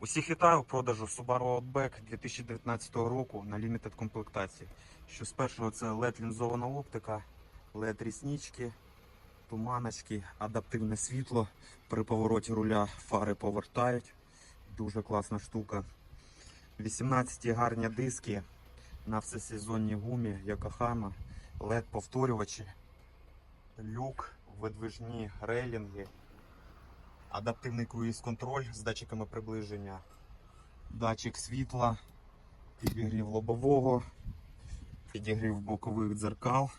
Усіх вітаю у продажу Subaru Outback 2019 року на Limited комплектації. Що з першого це LED лінзована оптика, LED ріснички, туманочки, адаптивне світло. При повороті руля фари повертають. Дуже класна штука. 18 гарні диски на всесезонній гумі Yokohama, LED повторювачі, люк, видвижні рейлінги, адаптивний круїз-контроль з датчиками приближення, датчик світла, підігрів лобового, підігрів бокових дзеркал.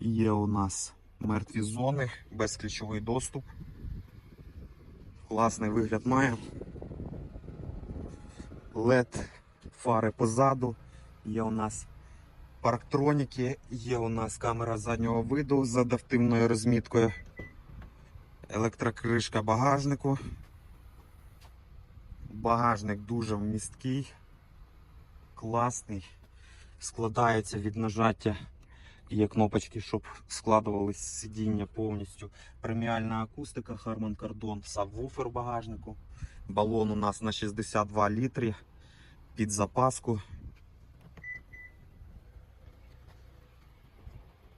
Є у нас мертві зони, безключовий доступ. Класний вигляд має. LED фари позаду. Є у нас парктроніки, є у нас камера заднього виду з адаптивною розміткою. Електрокришка багажнику. Багажник дуже вмісткий, класний. Складається від нажаття. Є кнопочки, щоб складувались сидіння повністю. Преміальна акустика Harman Kardon, сабвуфер багажнику. Балон у нас на 62 літри під запаску.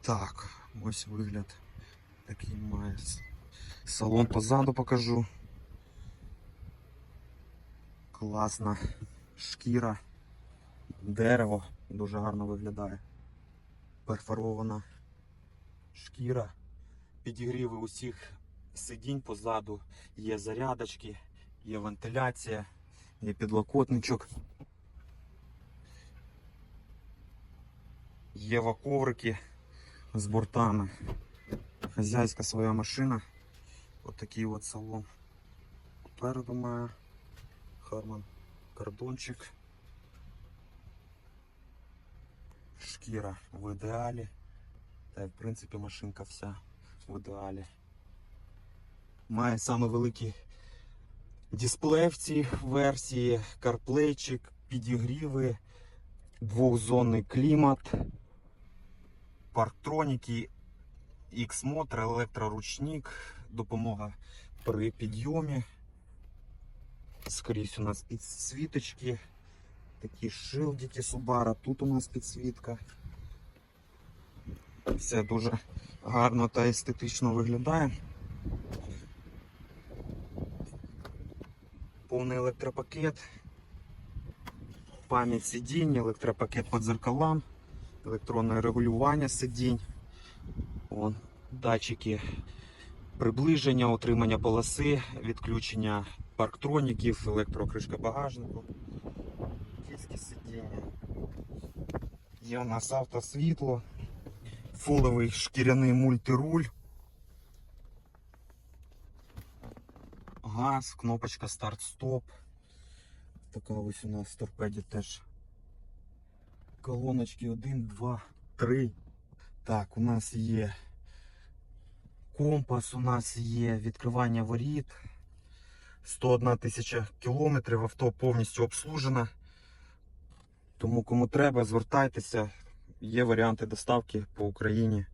Так, ось вигляд такий має. Салон позаду покажу. Класна шкіра, дерево дуже гарно виглядає. Перфорована шкіра. Підігріви усіх сидінь позаду, є зарядочки, є вентиляція, є підлокотничок. Є ваковрики з бортами. Хазяйська своя машина. Отакий от салон. Попереду має Харман кордончик. Шкіра в ідеалі. Та в принципі машинка вся в ідеалі. Має саме великий дисплей в цій версії, карплейчик, підігріви, двохзонний клімат, парктроніки, X-мотор, електроручник, допомога при підйомі. Скрізь у нас підсвіточки, такі шилдики Subaru, тут у нас підсвітка. Все дуже гарно та естетично виглядає. Повний електропакет, пам'ять сидінь, електропакет по дзеркалам, електронне регулювання сидінь. Вон, датчики приближення, отримання полоси, відключення парктроніків, електрокришка багажнику, кільські сидіння. Є у нас автосвітло, фуловий шкіряний мультируль. Газ, кнопочка старт-стоп. Така ось у нас торпеді теж. Колоночки 1, 2, 3. Так, у нас є компас, у нас є відкривання воріт. 101 тисяча кілометрів, авто повністю обслужене. Тому кому треба, звертайтеся. Є варіанти доставки по Україні.